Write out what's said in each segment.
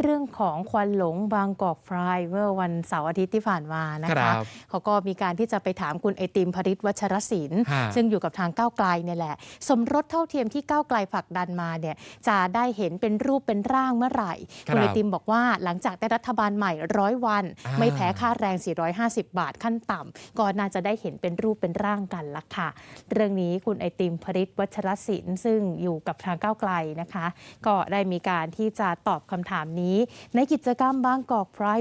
เรื่องของควันหลงบางกอกฟรายเมื่อวันเสาร์อาทิตย์ที่ผ่านมานะครัคะบเขาก็มีการที่จะไปถามคุณไอติมพริตวัชรศิลป์ฮะซึ่งอยู่กับทางก้าวไกลเนี่ยแหละ สมรสเท่าเทียมที่ก้าวไกลผลักดันมาเนี่ยจะได้เห็นเป็นรูปเป็นร่างเมื่อไหร่ครับคุณไอติมบอกว่าหลังจากได้รัฐบาลใหม่ร้อยวันอ่าไม่แพ้ค่าแรง 450 บาทขั้นต่ำก็น่าจะได้เห็นเป็นรูปเป็นร่างกันละค่ะ เรื่องนี้คุณไอติมพริตวัชรศิลป์ซึ่งอยู่กับทางก้าวไกลนะคะ ก็ได้มีการที่จะตอบคำถามนี้ ในกิจกรรมบางกอกพราย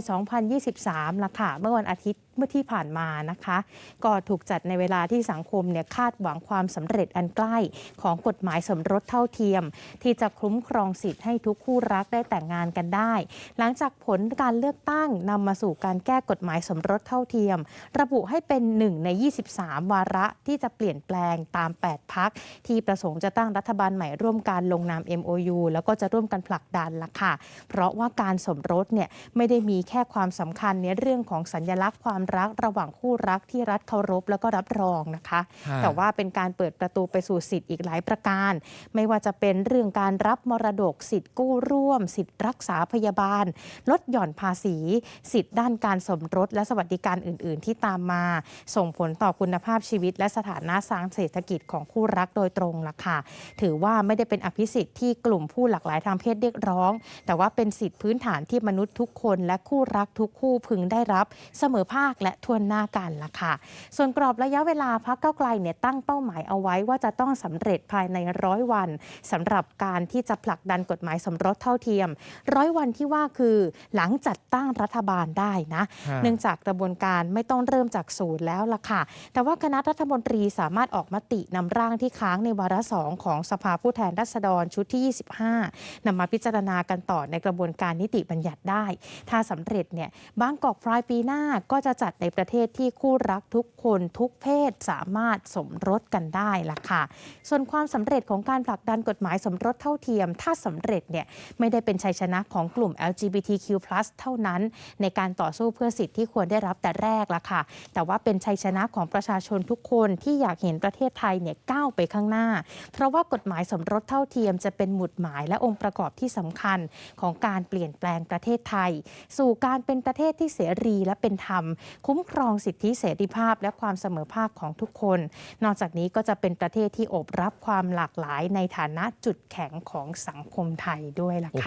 2023ล่ะค่ะ เมื่อวันอาทิตย์ เมื่อที่ผ่านมานะคะ ก็ถูกจัดในเวลาที่สังคมเนี่ยคาดหวังความสำเร็จอันใกล้ของกฎหมายสมรสเท่าเทียม ที่จะคุ้มครองสิทธิ์ให้ทุกคู่รักได้แต่งงานกันได้ หลังจากผลการเลือกตั้งนำมาสู่การแก้กฎหมายสมรสเท่าเทียม ระบุให้เป็น 1 ใน 23 วาระที่จะเปลี่ยนแปลงตาม 8 พักที่ประสงค์จะตั้งรัฐบาลใหม่ร่วมการลงนาม MOU แล้วก็จะร่วมกันผลักดันละค่ะ เพราะว่าการสมรสเนี่ยไม่ได้มีแค่ความสำคัญในเรื่องของสัญลักษณ์ความรักระหว่างคู่รักที่รัฐเคารพแล้วก็รับรองนะคะฮะแต่ว่าเป็นการเปิดประตูไปสู่สิทธิ์อีกหลายประการ ไม่ว่าจะเป็นเรื่องการรับมรดกสิทธิ์กู้ร่วม สิทธิ์รักษาพยาบาล ลดหย่อนภาษี สิทธิ์ด้านการสมรสและสวัสดิการอื่น ๆ ที่ตามมา ส่งผลต่อคุณภาพชีวิต และสถานะทางเศรษฐกิจของคู่รักโดยตรงล่ะค่ะ ถือว่าไม่ได้เป็นอภิสิทธิ์ที่กลุ่มผู้หลากหลายทางเพศเรียกร้อง แต่ว่าเป็นสิทธิพื้นฐานที่มนุษย์ทุกคนและคู่รักทุกคู่พึงได้รับเสมอภาคและทวนหน้ากันล่ะค่ะ ส่วนกรอบระยะเวลาพักเก้าวไกลเนี่ยตั้งเป้าหมายเอาไว้ว่าจะต้องสำเร็จภายในร้อยวันสำหรับการที่จะผลักดันกฎหมายสมรสเท่าเทียมร้อยวันที่ว่าคือหลังจัดตั้งรัฐบาลได้นะฮะเนื่องจากกระบวนการไม่ต้องเริ่มจากศูนย์แล้วล่ะค่ะ แต่ว่าคณะรัฐมนตรีสามารถออกมตินำร่างที่ค้างในวาระสองของสภาผู้แทนราษฎรชุดที่ 25นำมาพิจารณากันต่อในกระบวนการนิติบัญญัติได้ ถ้าสำเร็จเนี่ยบางกอกพรายปีหน้าก็จะจัดในประเทศที่คู่รักทุกคนทุกเพศสามารถสมรสกันได้ล่ะค่ะ ส่วนความสำเร็จของการผลักดันกฎหมายสมรสเท่าเทียม ถ้าสำเร็จเนี่ยไม่ได้เป็นชัยชนะของกลุ่ม LGBTQ+ เท่านั้น ในการต่อสู้เพื่อสิทธิที่ควรได้รับแต่แรกละค่ะ แต่ว่าเป็นชัยชนะของประชาชนทุกคนที่อยากเห็นประเทศไทยเนี่ยก้าวไปข้างหน้า เพราะว่ากฎหมายสมรสเท่าเทียมจะเป็นหมุดหมายและองค์ประกอบที่สำคัญของการเปลี่ยนแปลงประเทศไทย สู่การเป็นประเทศที่เสรีและเป็นธรรมคุ้มครองสิทธิเสรีภาพ และความเสมอภาคของทุกคน นอกจากนี้ก็จะเป็นประเทศที่โอบรับความหลากหลายในฐานะจุดแข็งของสังคมไทยด้วยล่ะค่ะ